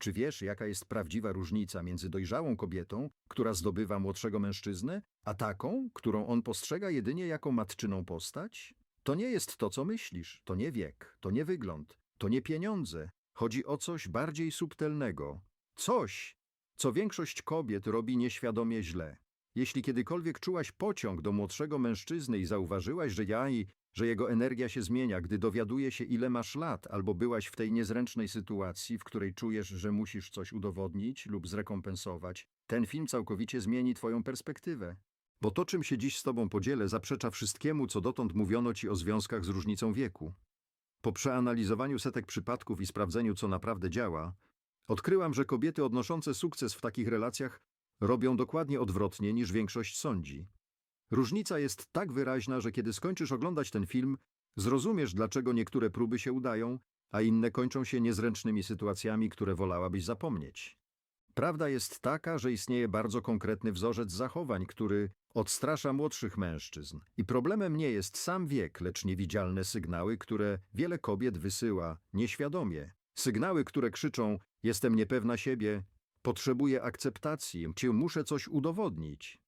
Czy wiesz, jaka jest prawdziwa różnica między dojrzałą kobietą, która zdobywa młodszego mężczyznę, a taką, którą on postrzega jedynie jako matczyną postać? To nie jest to, co myślisz, to nie wiek, to nie wygląd, to nie pieniądze. Chodzi o coś bardziej subtelnego. Coś, co większość kobiet robi nieświadomie źle. Jeśli kiedykolwiek czułaś pociąg do młodszego mężczyzny i zauważyłaś, że ja i że jego energia się zmienia, gdy dowiaduje się, ile masz lat, albo byłaś w tej niezręcznej sytuacji, w której czujesz, że musisz coś udowodnić lub zrekompensować, ten film całkowicie zmieni twoją perspektywę. Bo to, czym się dziś z tobą podzielę, zaprzecza wszystkiemu, co dotąd mówiono ci o związkach z różnicą wieku. Po przeanalizowaniu setek przypadków i sprawdzeniu, co naprawdę działa, odkryłam, że kobiety odnoszące sukces w takich relacjach robią dokładnie odwrotnie niż większość sądzi. Różnica jest tak wyraźna, że kiedy skończysz oglądać ten film, zrozumiesz, dlaczego niektóre próby się udają, a inne kończą się niezręcznymi sytuacjami, które wolałabyś zapomnieć. Prawda jest taka, że istnieje bardzo konkretny wzorzec zachowań, który odstrasza młodszych mężczyzn. I problemem nie jest sam wiek, lecz niewidzialne sygnały, które wiele kobiet wysyła nieświadomie. Sygnały, które krzyczą: Jestem niepewna siebie, potrzebuję akceptacji, cię muszę coś udowodnić.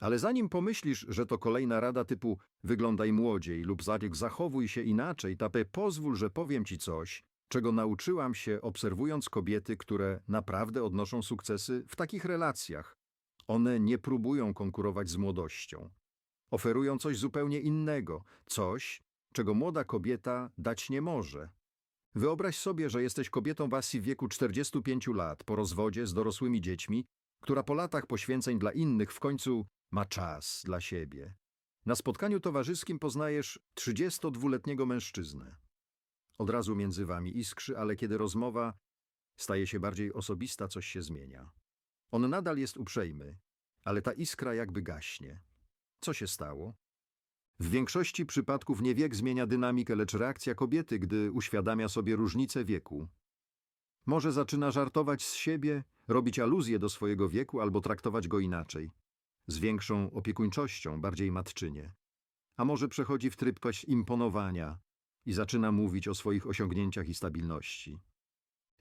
Ale zanim pomyślisz, że to kolejna rada typu wyglądaj młodziej lub zabieg zachowuj się inaczej, tapę pozwól, że powiem ci coś, czego nauczyłam się obserwując kobiety, które naprawdę odnoszą sukcesy w takich relacjach. One nie próbują konkurować z młodością. Oferują coś zupełnie innego, coś, czego młoda kobieta dać nie może. Wyobraź sobie, że jesteś kobietą w Asji w wieku 45 lat, po rozwodzie z dorosłymi dziećmi, która po latach poświęceń dla innych w końcu ma czas dla siebie. Na spotkaniu towarzyskim poznajesz 32-letniego mężczyznę. Od razu między wami iskrzy, ale kiedy rozmowa staje się bardziej osobista, coś się zmienia. On nadal jest uprzejmy, ale ta iskra jakby gaśnie. Co się stało? W większości przypadków nie wiek zmienia dynamikę, lecz reakcja kobiety, gdy uświadamia sobie różnicę wieku. Może zaczyna żartować z siebie, robić aluzje do swojego wieku albo traktować go inaczej. Z większą opiekuńczością, bardziej matczynie. A może przechodzi w tryb paść imponowania i zaczyna mówić o swoich osiągnięciach i stabilności.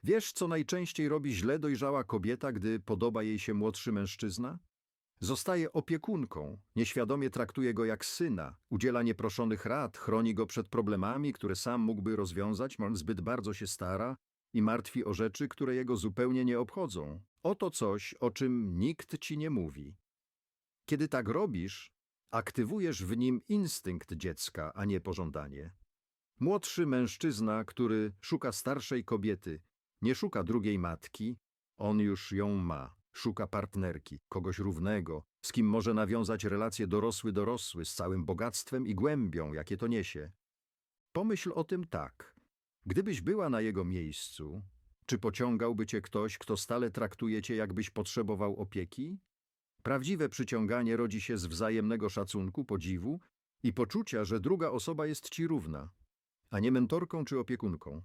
Wiesz, co najczęściej robi źle dojrzała kobieta, gdy podoba jej się młodszy mężczyzna? Zostaje opiekunką, nieświadomie traktuje go jak syna, udziela nieproszonych rad, chroni go przed problemami, które sam mógłby rozwiązać, zbyt bardzo się stara i martwi o rzeczy, które jego zupełnie nie obchodzą. Oto coś, o czym nikt ci nie mówi. Kiedy tak robisz, aktywujesz w nim instynkt dziecka, a nie pożądanie. Młodszy mężczyzna, który szuka starszej kobiety, nie szuka drugiej matki, on już ją ma. Szuka partnerki, kogoś równego, z kim może nawiązać relacje dorosły-dorosły z całym bogactwem i głębią, jakie to niesie. Pomyśl o tym tak. Gdybyś była na jego miejscu, czy pociągałby cię ktoś, kto stale traktuje cię, jakbyś potrzebował opieki? Prawdziwe przyciąganie rodzi się z wzajemnego szacunku, podziwu i poczucia, że druga osoba jest ci równa, a nie mentorką czy opiekunką.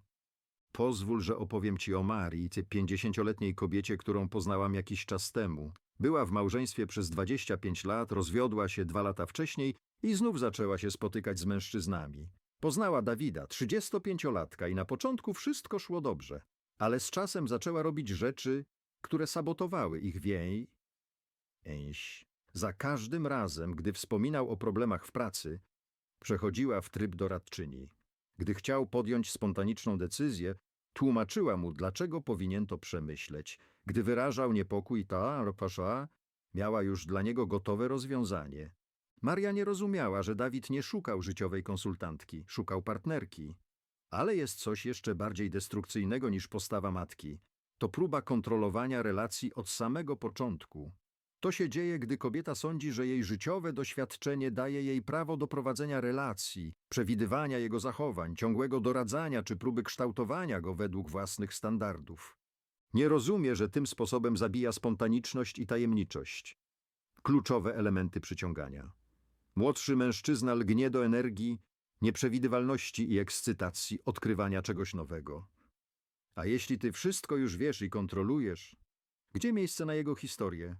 Pozwól, że opowiem ci o Marii, tej pięćdziesięcioletniej kobiecie, którą poznałam jakiś czas temu. Była w małżeństwie przez 25 lat, rozwiodła się dwa lata wcześniej i znów zaczęła się spotykać z mężczyznami. Poznała Dawida, 35-latka i na początku wszystko szło dobrze, ale z czasem zaczęła robić rzeczy, które sabotowały ich więź. Za każdym razem, gdy wspominał o problemach w pracy, przechodziła w tryb doradczyni. Gdy chciał podjąć spontaniczną decyzję, tłumaczyła mu, dlaczego powinien to przemyśleć. Gdy wyrażał niepokój, ta Ropasza miała już dla niego gotowe rozwiązanie. Maria nie rozumiała, że Dawid nie szukał życiowej konsultantki, szukał partnerki. Ale jest coś jeszcze bardziej destrukcyjnego niż postawa matki. To próba kontrolowania relacji od samego początku. To się dzieje, gdy kobieta sądzi, że jej życiowe doświadczenie daje jej prawo do prowadzenia relacji, przewidywania jego zachowań, ciągłego doradzania czy próby kształtowania go według własnych standardów. Nie rozumie, że tym sposobem zabija spontaniczność i tajemniczość. Kluczowe elementy przyciągania. Młodszy mężczyzna lgnie do energii, nieprzewidywalności i ekscytacji odkrywania czegoś nowego. A jeśli ty wszystko już wiesz i kontrolujesz, gdzie miejsce na jego historię?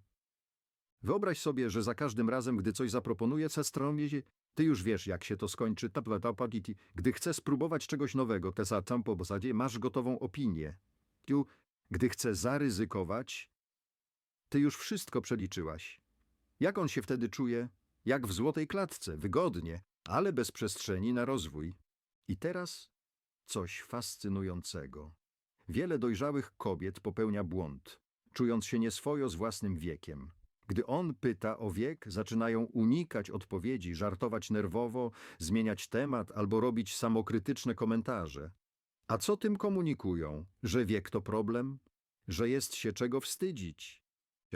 Wyobraź sobie, że za każdym razem, gdy coś zaproponuje Cestromie, ty już wiesz, jak się to skończy. Gdy chcesz spróbować czegoś nowego, te za tampo masz gotową opinię. Gdy chce zaryzykować, ty już wszystko przeliczyłaś. Jak on się wtedy czuje? Jak w złotej klatce, wygodnie, ale bez przestrzeni na rozwój. I teraz coś fascynującego. Wiele dojrzałych kobiet popełnia błąd, czując się nieswojo z własnym wiekiem. Gdy on pyta o wiek, zaczynają unikać odpowiedzi, żartować nerwowo, zmieniać temat albo robić samokrytyczne komentarze. A co tym komunikują? Że wiek to problem? Że jest się czego wstydzić?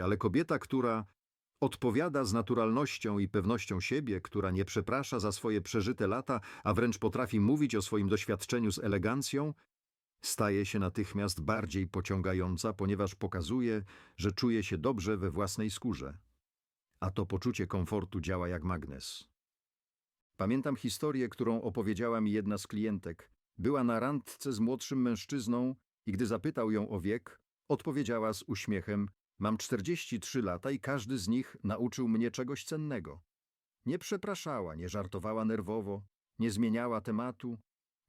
Ale kobieta, która odpowiada z naturalnością i pewnością siebie, która nie przeprasza za swoje przeżyte lata, a wręcz potrafi mówić o swoim doświadczeniu z elegancją, staje się natychmiast bardziej pociągająca, ponieważ pokazuje, że czuje się dobrze we własnej skórze. A to poczucie komfortu działa jak magnes. Pamiętam historię, którą opowiedziała mi jedna z klientek. Była na randce z młodszym mężczyzną i gdy zapytał ją o wiek, odpowiedziała z uśmiechem: Mam 43 lata i każdy z nich nauczył mnie czegoś cennego. Nie przepraszała, nie żartowała nerwowo, nie zmieniała tematu,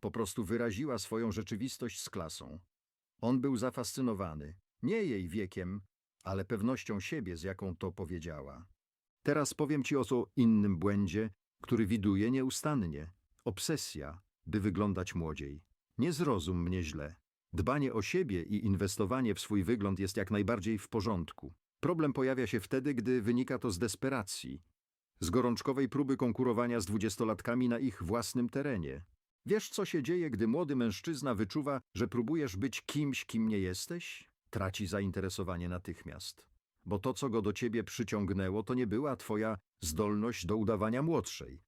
po prostu wyraziła swoją rzeczywistość z klasą. On był zafascynowany, nie jej wiekiem, ale pewnością siebie, z jaką to powiedziała. Teraz powiem ci o co innym błędzie, który widuje nieustannie. Obsesja, by wyglądać młodziej. Nie zrozum mnie źle. Dbanie o siebie i inwestowanie w swój wygląd jest jak najbardziej w porządku. Problem pojawia się wtedy, gdy wynika to z desperacji, z gorączkowej próby konkurowania z dwudziestolatkami na ich własnym terenie. Wiesz, co się dzieje, gdy młody mężczyzna wyczuwa, że próbujesz być kimś, kim nie jesteś? Traci zainteresowanie natychmiast. Bo to, co go do ciebie przyciągnęło, to nie była twoja zdolność do udawania młodszej.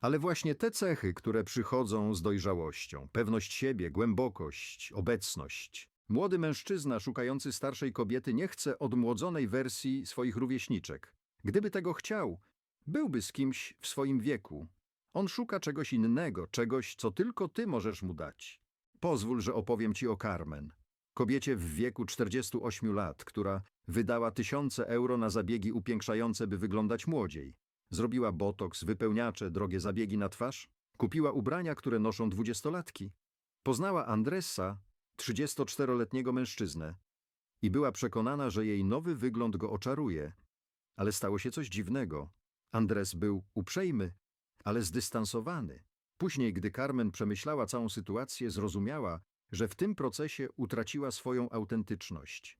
Ale właśnie te cechy, które przychodzą z dojrzałością, pewność siebie, głębokość, obecność. Młody mężczyzna szukający starszej kobiety nie chce odmłodzonej wersji swoich rówieśniczek. Gdyby tego chciał, byłby z kimś w swoim wieku. On szuka czegoś innego, czegoś, co tylko ty możesz mu dać. Pozwól, że opowiem ci o Carmen. Kobiecie w wieku 48 lat, która wydała tysiące euro na zabiegi upiększające, by wyglądać młodziej. Zrobiła botoks, wypełniacze, drogie zabiegi na twarz. Kupiła ubrania, które noszą dwudziestolatki. Poznała Andressa, 34-letniego mężczyznę. I była przekonana, że jej nowy wygląd go oczaruje. Ale stało się coś dziwnego. Andres był uprzejmy, ale zdystansowany. Później, gdy Carmen przemyślała całą sytuację, zrozumiała, że w tym procesie utraciła swoją autentyczność.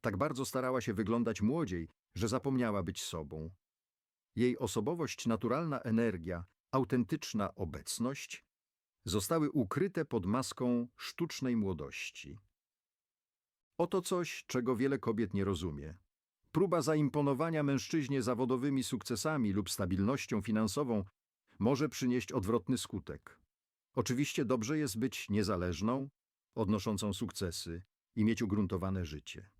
Tak bardzo starała się wyglądać młodziej, że zapomniała być sobą. Jej osobowość, naturalna energia, autentyczna obecność zostały ukryte pod maską sztucznej młodości. Oto coś, czego wiele kobiet nie rozumie. Próba zaimponowania mężczyźnie zawodowymi sukcesami lub stabilnością finansową może przynieść odwrotny skutek. Oczywiście dobrze jest być niezależną, odnoszącą sukcesy i mieć ugruntowane życie.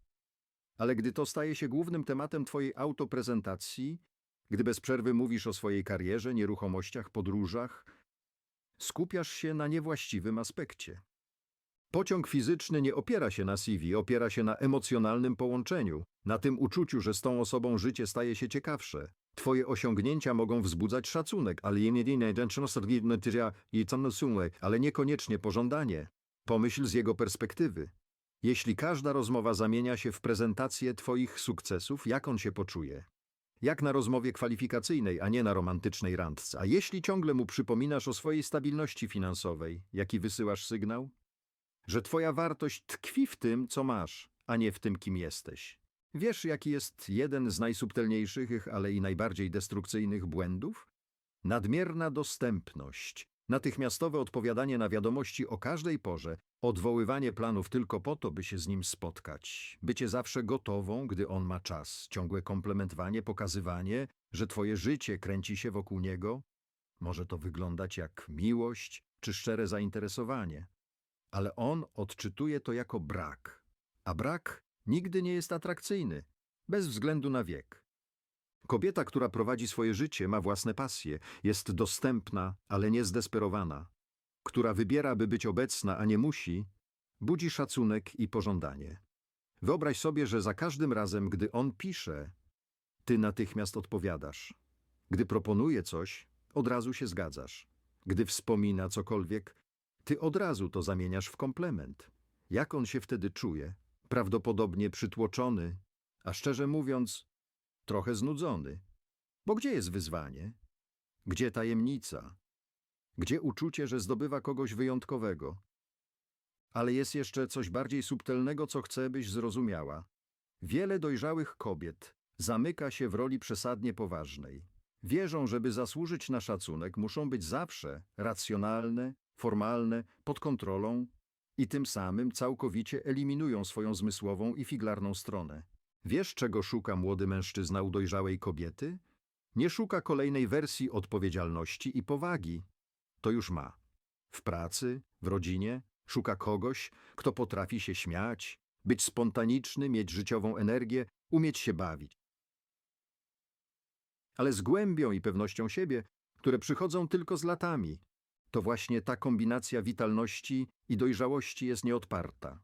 Ale gdy to staje się głównym tematem Twojej autoprezentacji, gdy bez przerwy mówisz o swojej karierze, nieruchomościach, podróżach, skupiasz się na niewłaściwym aspekcie. Pociąg fizyczny nie opiera się na CV, opiera się na emocjonalnym połączeniu, na tym uczuciu, że z tą osobą życie staje się ciekawsze. Twoje osiągnięcia mogą wzbudzać szacunek, ale ale niekoniecznie pożądanie. Pomyśl z jego perspektywy. Jeśli każda rozmowa zamienia się w prezentację Twoich sukcesów, jak on się poczuje? Jak na rozmowie kwalifikacyjnej, a nie na romantycznej randce. A jeśli ciągle mu przypominasz o swojej stabilności finansowej, jaki wysyłasz sygnał? Że Twoja wartość tkwi w tym, co masz, a nie w tym, kim jesteś. Wiesz, jaki jest jeden z najsubtelniejszych, ale i najbardziej destrukcyjnych błędów? Nadmierna dostępność, natychmiastowe odpowiadanie na wiadomości o każdej porze, odwoływanie planów tylko po to, by się z nim spotkać, bycie zawsze gotową, gdy on ma czas, ciągłe komplementowanie, pokazywanie, że twoje życie kręci się wokół niego. Może to wyglądać jak miłość czy szczere zainteresowanie, ale on odczytuje to jako brak, a brak nigdy nie jest atrakcyjny, bez względu na wiek. Kobieta, która prowadzi swoje życie, ma własne pasje, jest dostępna, ale nie zdesperowana, która wybiera, by być obecna, a nie musi, budzi szacunek i pożądanie. Wyobraź sobie, że za każdym razem, gdy on pisze, ty natychmiast odpowiadasz. Gdy proponuje coś, od razu się zgadzasz. Gdy wspomina cokolwiek, ty od razu to zamieniasz w komplement. Jak on się wtedy czuje? Prawdopodobnie przytłoczony, a szczerze mówiąc, trochę znudzony. Bo gdzie jest wyzwanie? Gdzie tajemnica? Gdzie uczucie, że zdobywa kogoś wyjątkowego? Ale jest jeszcze coś bardziej subtelnego, co chcę, byś zrozumiała. Wiele dojrzałych kobiet zamyka się w roli przesadnie poważnej. Wierzą, żeby zasłużyć na szacunek, muszą być zawsze racjonalne, formalne, pod kontrolą i tym samym całkowicie eliminują swoją zmysłową i figlarną stronę. Wiesz, czego szuka młody mężczyzna u dojrzałej kobiety? Nie szuka kolejnej wersji odpowiedzialności i powagi. To już ma. W pracy, w rodzinie szuka kogoś, kto potrafi się śmiać, być spontaniczny, mieć życiową energię, umieć się bawić. Ale z głębią i pewnością siebie, które przychodzą tylko z latami. To właśnie ta kombinacja witalności i dojrzałości jest nieodparta.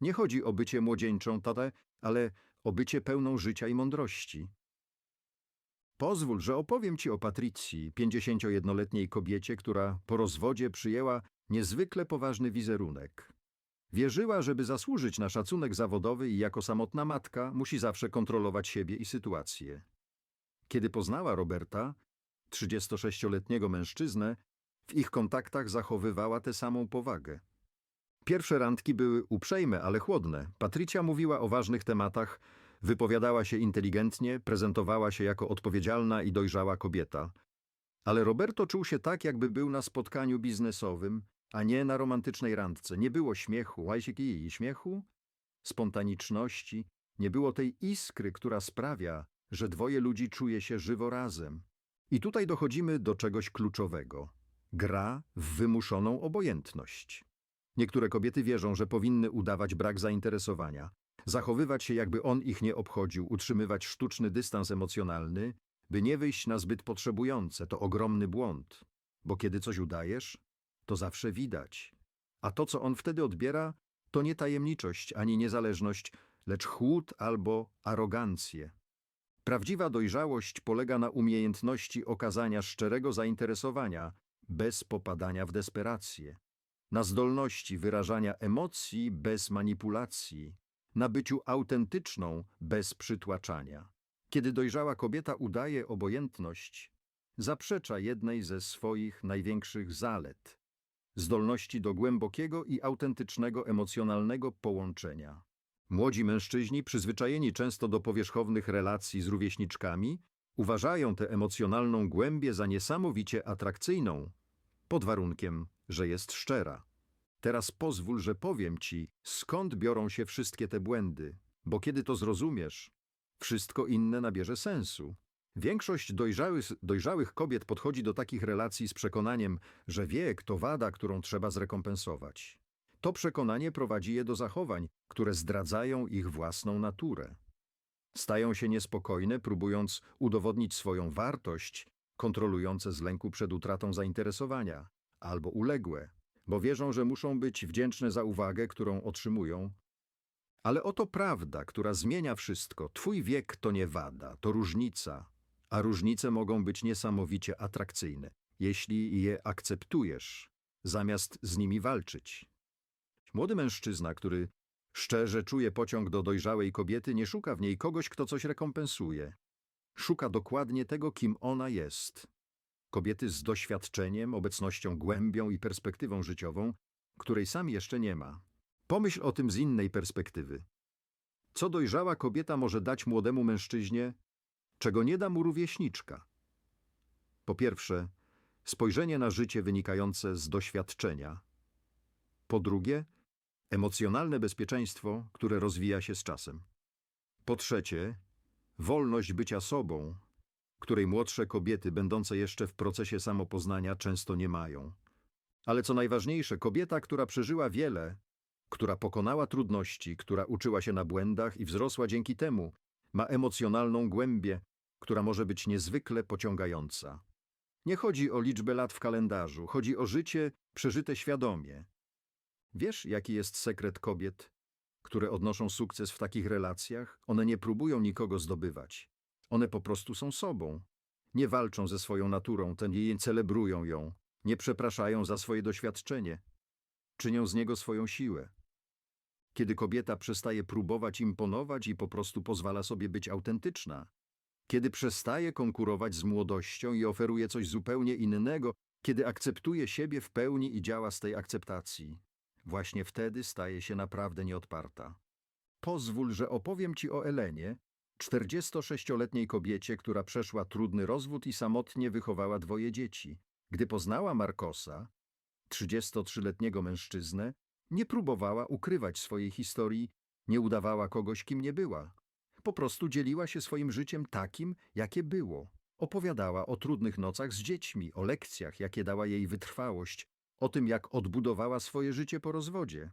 Nie chodzi o bycie młodzieńczą tatę, ale o bycie pełną życia i mądrości. Pozwól, że opowiem ci o Patrycji, 51-letniej kobiecie, która po rozwodzie przyjęła niezwykle poważny wizerunek. Wierzyła, żeby zasłużyć na szacunek zawodowy i jako samotna matka musi zawsze kontrolować siebie i sytuację. Kiedy poznała Roberta, 36-letniego mężczyznę, w ich kontaktach zachowywała tę samą powagę. Pierwsze randki były uprzejme, ale chłodne. Patrycja mówiła o ważnych tematach, wypowiadała się inteligentnie, prezentowała się jako odpowiedzialna i dojrzała kobieta. Ale Roberto czuł się tak, jakby był na spotkaniu biznesowym, a nie na romantycznej randce. Nie było śmiechu, łajsiki i śmiechu, spontaniczności, nie było tej iskry, która sprawia, że dwoje ludzi czuje się żywo razem. I tutaj dochodzimy do czegoś kluczowego. Gra w wymuszoną obojętność. Niektóre kobiety wierzą, że powinny udawać brak zainteresowania, zachowywać się jakby on ich nie obchodził, utrzymywać sztuczny dystans emocjonalny, by nie wyjść na zbyt potrzebujące. To ogromny błąd, bo kiedy coś udajesz, to zawsze widać. A to, co on wtedy odbiera, to nie tajemniczość ani niezależność, lecz chłód albo arogancję. Prawdziwa dojrzałość polega na umiejętności okazania szczerego zainteresowania, bez popadania w desperację, na zdolności wyrażania emocji bez manipulacji, na byciu autentyczną bez przytłaczania. Kiedy dojrzała kobieta udaje obojętność, zaprzecza jednej ze swoich największych zalet zdolności do głębokiego i autentycznego emocjonalnego połączenia. Młodzi mężczyźni, przyzwyczajeni często do powierzchownych relacji z rówieśniczkami, uważają tę emocjonalną głębię za niesamowicie atrakcyjną, pod warunkiem, że jest szczera. Teraz pozwól, że powiem ci, skąd biorą się wszystkie te błędy, bo kiedy to zrozumiesz, wszystko inne nabierze sensu. Większość dojrzałych, dojrzałych kobiet podchodzi do takich relacji z przekonaniem, że wiek to wada, którą trzeba zrekompensować. To przekonanie prowadzi je do zachowań, które zdradzają ich własną naturę. Stają się niespokojne, próbując udowodnić swoją wartość, kontrolujące z lęku przed utratą zainteresowania, albo uległe, bo wierzą, że muszą być wdzięczne za uwagę, którą otrzymują. Ale oto prawda, która zmienia wszystko. Twój wiek to nie wada, to różnica, a różnice mogą być niesamowicie atrakcyjne, jeśli je akceptujesz, zamiast z nimi walczyć. Młody mężczyzna, który szczerze czuje pociąg do dojrzałej kobiety, nie szuka w niej kogoś, kto coś rekompensuje. Szuka dokładnie tego, kim ona jest. Kobiety z doświadczeniem, obecnością, głębią i perspektywą życiową, której sam jeszcze nie ma. Pomyśl o tym z innej perspektywy. Co dojrzała kobieta może dać młodemu mężczyźnie, czego nie da mu rówieśniczka? Po pierwsze, spojrzenie na życie wynikające z doświadczenia. Po drugie, emocjonalne bezpieczeństwo, które rozwija się z czasem. Po trzecie, wolność bycia sobą, której młodsze kobiety, będące jeszcze w procesie samopoznania, często nie mają. Ale co najważniejsze, kobieta, która przeżyła wiele, która pokonała trudności, która uczyła się na błędach i wzrosła dzięki temu, ma emocjonalną głębię, która może być niezwykle pociągająca. Nie chodzi o liczbę lat w kalendarzu, chodzi o życie przeżyte świadomie. Wiesz, jaki jest sekret kobiet, które odnoszą sukces w takich relacjach? One nie próbują nikogo zdobywać. One po prostu są sobą. Nie walczą ze swoją naturą, ten jej celebrują ją, nie przepraszają za swoje doświadczenie. Czynią z niego swoją siłę. kiedy kobieta przestaje próbować imponować i po prostu pozwala sobie być autentyczna. Kiedy przestaje konkurować z młodością i oferuje coś zupełnie innego, kiedy akceptuje siebie w pełni i działa z tej akceptacji. Właśnie wtedy staje się naprawdę nieodparta. Pozwól, że opowiem ci o Elenie, 46-letniej kobiecie, która przeszła trudny rozwód i samotnie wychowała dwoje dzieci. Gdy poznała Markosa, 33-letniego mężczyznę, nie próbowała ukrywać swojej historii, nie udawała kogoś, kim nie była. Po prostu dzieliła się swoim życiem takim, jakie było. Opowiadała o trudnych nocach z dziećmi, o lekcjach, jakie dała jej wytrwałość, o tym, jak odbudowała swoje życie po rozwodzie.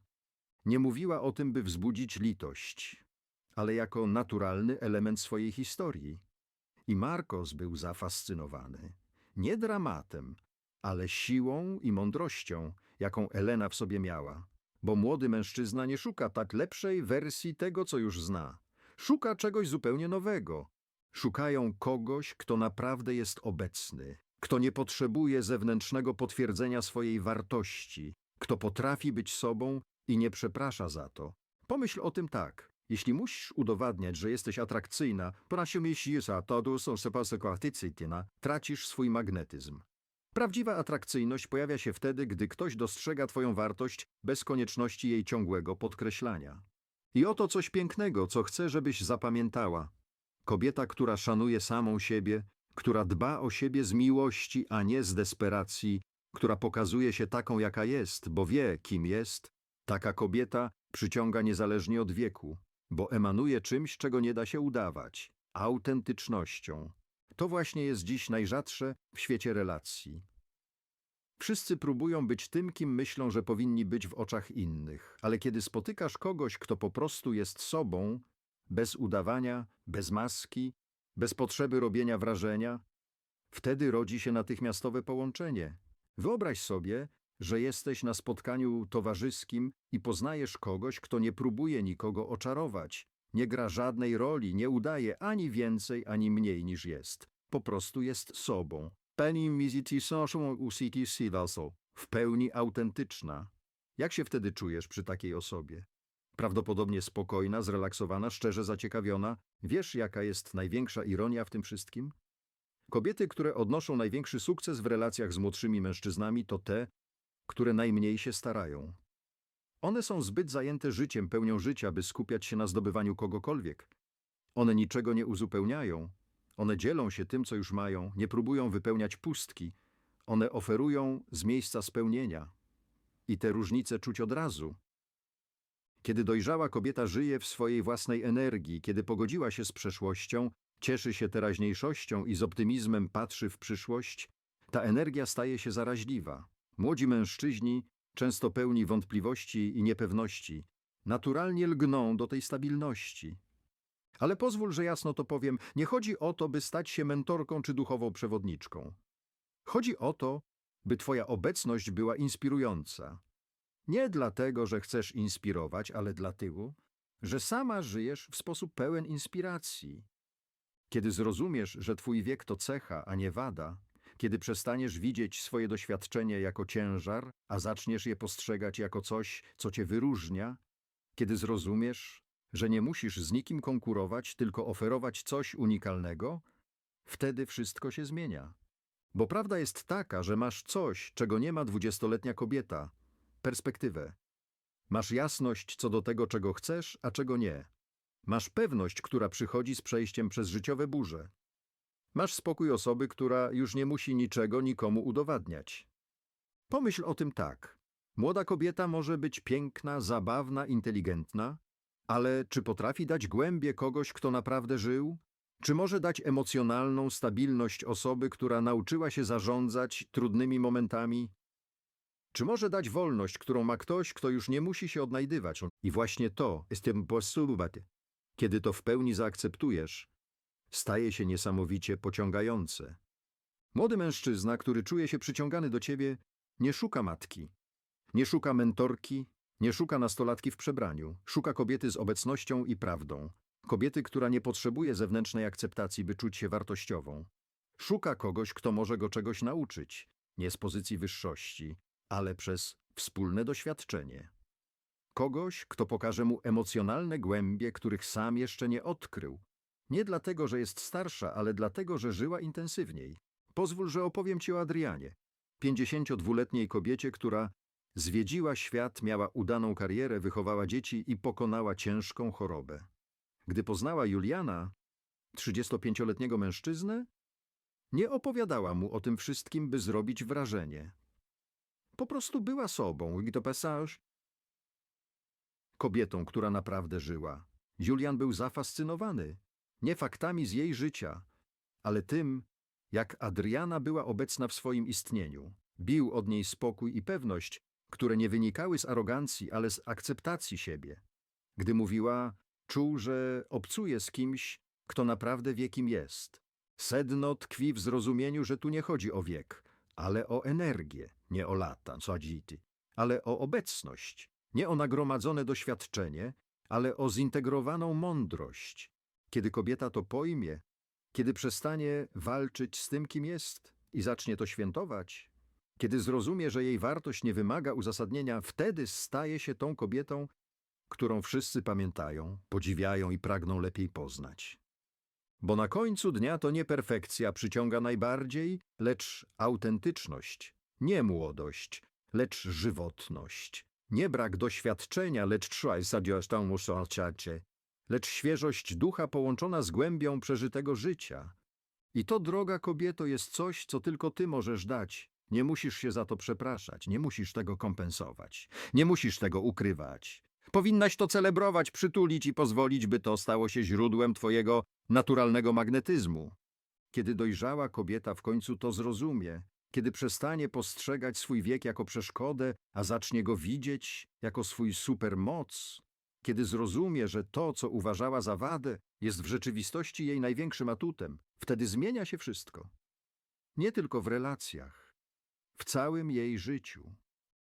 Nie mówiła o tym, by wzbudzić litość, ale jako naturalny element swojej historii. I Marcos był zafascynowany. Nie dramatem, ale siłą i mądrością, jaką Elena w sobie miała. Bo młody mężczyzna nie szuka tak lepszej wersji tego, co już zna. Szuka czegoś zupełnie nowego. Szukają kogoś, kto naprawdę jest obecny, kto nie potrzebuje zewnętrznego potwierdzenia swojej wartości, kto potrafi być sobą i nie przeprasza za to. Pomyśl o tym tak. Jeśli musisz udowadniać, że jesteś atrakcyjna, tracisz swój magnetyzm. Prawdziwa atrakcyjność pojawia się wtedy, gdy ktoś dostrzega Twoją wartość bez konieczności jej ciągłego podkreślania. I oto coś pięknego, co chcę, żebyś zapamiętała. Kobieta, która szanuje samą siebie, która dba o siebie z miłości, a nie z desperacji, która pokazuje się taką, jaka jest, bo wie, kim jest, taka kobieta przyciąga niezależnie od wieku, bo emanuje czymś, czego nie da się udawać autentycznością. To właśnie jest dziś najrzadsze w świecie relacji. Wszyscy próbują być tym, kim myślą, że powinni być w oczach innych, ale kiedy spotykasz kogoś, kto po prostu jest sobą, bez udawania, bez maski, bez potrzeby robienia wrażenia, wtedy rodzi się natychmiastowe połączenie. Wyobraź sobie, że jesteś na spotkaniu towarzyskim i poznajesz kogoś, kto nie próbuje nikogo oczarować, nie gra żadnej roli, nie udaje ani więcej, ani mniej niż jest. Po prostu jest sobą. Pani miziti silaso. W pełni autentyczna. Jak się wtedy czujesz przy takiej osobie? Prawdopodobnie spokojna, zrelaksowana, szczerze zaciekawiona. Wiesz, jaka jest największa ironia w tym wszystkim? Kobiety, które odnoszą największy sukces w relacjach z młodszymi mężczyznami, to te, które najmniej się starają. One są zbyt zajęte życiem, pełnią życia, by skupiać się na zdobywaniu kogokolwiek. One niczego nie uzupełniają. One dzielą się tym, co już mają, nie próbują wypełniać pustki. One oferują z miejsca spełnienia. I te różnice czuć od razu. Kiedy dojrzała kobieta żyje w swojej własnej energii, kiedy pogodziła się z przeszłością, cieszy się teraźniejszością i z optymizmem patrzy w przyszłość, ta energia staje się zaraźliwa. Młodzi mężczyźni, często pełni wątpliwości i niepewności, naturalnie lgną do tej stabilności. Ale pozwól, że jasno to powiem, nie chodzi o to, by stać się mentorką czy duchową przewodniczką. Chodzi o to, by Twoja obecność była inspirująca. Nie dlatego, że chcesz inspirować, ale dlatego, że sama żyjesz w sposób pełen inspiracji. Kiedy zrozumiesz, że Twój wiek to cecha, a nie wada, kiedy przestaniesz widzieć swoje doświadczenie jako ciężar, a zaczniesz je postrzegać jako coś, co cię wyróżnia, kiedy zrozumiesz, że nie musisz z nikim konkurować, tylko oferować coś unikalnego, wtedy wszystko się zmienia. Bo prawda jest taka, że masz coś, czego nie ma dwudziestoletnia kobieta perspektywę. Masz jasność co do tego, czego chcesz, a czego nie. Masz pewność, która przychodzi z przejściem przez życiowe burze. Masz spokój osoby, która już nie musi niczego nikomu udowadniać. Pomyśl o tym tak. Młoda kobieta może być piękna, zabawna, inteligentna, ale czy potrafi dać głębie kogoś, kto naprawdę żył? Czy może dać emocjonalną stabilność osoby, która nauczyła się zarządzać trudnymi momentami? Czy może dać wolność, którą ma ktoś, kto już nie musi się odnajdywać? I właśnie to jest Kiedy to w pełni zaakceptujesz, staje się niesamowicie pociągające. Młody mężczyzna, który czuje się przyciągany do ciebie, nie szuka matki, nie szuka mentorki, nie szuka nastolatki w przebraniu, szuka kobiety z obecnością i prawdą, kobiety, która nie potrzebuje zewnętrznej akceptacji, by czuć się wartościową. Szuka kogoś, kto może go czegoś nauczyć, nie z pozycji wyższości, ale przez wspólne doświadczenie. Kogoś, kto pokaże mu emocjonalne głębie, których sam jeszcze nie odkrył. Nie dlatego, że jest starsza, ale dlatego, że żyła intensywniej. Pozwól, że opowiem ci o Adrianie. 52-letniej kobiecie, która zwiedziła świat, miała udaną karierę, wychowała dzieci i pokonała ciężką chorobę. Gdy poznała Juliana, 35-letniego mężczyznę, nie opowiadała mu o tym wszystkim, by zrobić wrażenie. Po prostu była sobą, i to passage, kobietą, która naprawdę żyła. Julian był zafascynowany nie faktami z jej życia, ale tym, jak Adriana była obecna w swoim istnieniu. Bił od niej spokój i pewność, które nie wynikały z arogancji, ale z akceptacji siebie. Gdy mówiła, czuł, że obcuje z kimś, kto naprawdę wie, kim jest. Sedno tkwi w zrozumieniu, że tu nie chodzi o wiek, ale o energię, nie o lata, co dzity, ale o obecność, nie o nagromadzone doświadczenie, ale o zintegrowaną mądrość. Kiedy kobieta to pojmie, kiedy przestanie walczyć z tym, kim jest i zacznie to świętować, kiedy zrozumie, że jej wartość nie wymaga uzasadnienia, wtedy staje się tą kobietą, którą wszyscy pamiętają, podziwiają i pragną lepiej poznać. Bo na końcu dnia to nie perfekcja przyciąga najbardziej, lecz autentyczność, nie młodość, lecz żywotność, nie brak doświadczenia, lecz lecz świeżość ducha połączona z głębią przeżytego życia. I to, droga kobieto, jest coś, co tylko ty możesz dać. Nie musisz się za to przepraszać, nie musisz tego kompensować, nie musisz tego ukrywać. Powinnaś to celebrować, przytulić i pozwolić, by to stało się źródłem twojego naturalnego magnetyzmu. Kiedy dojrzała kobieta w końcu to zrozumie, kiedy przestanie postrzegać swój wiek jako przeszkodę, a zacznie go widzieć jako swój supermoc, kiedy zrozumie, że to, co uważała za wadę, jest w rzeczywistości jej największym atutem, wtedy zmienia się wszystko. Nie tylko w relacjach, w całym jej życiu.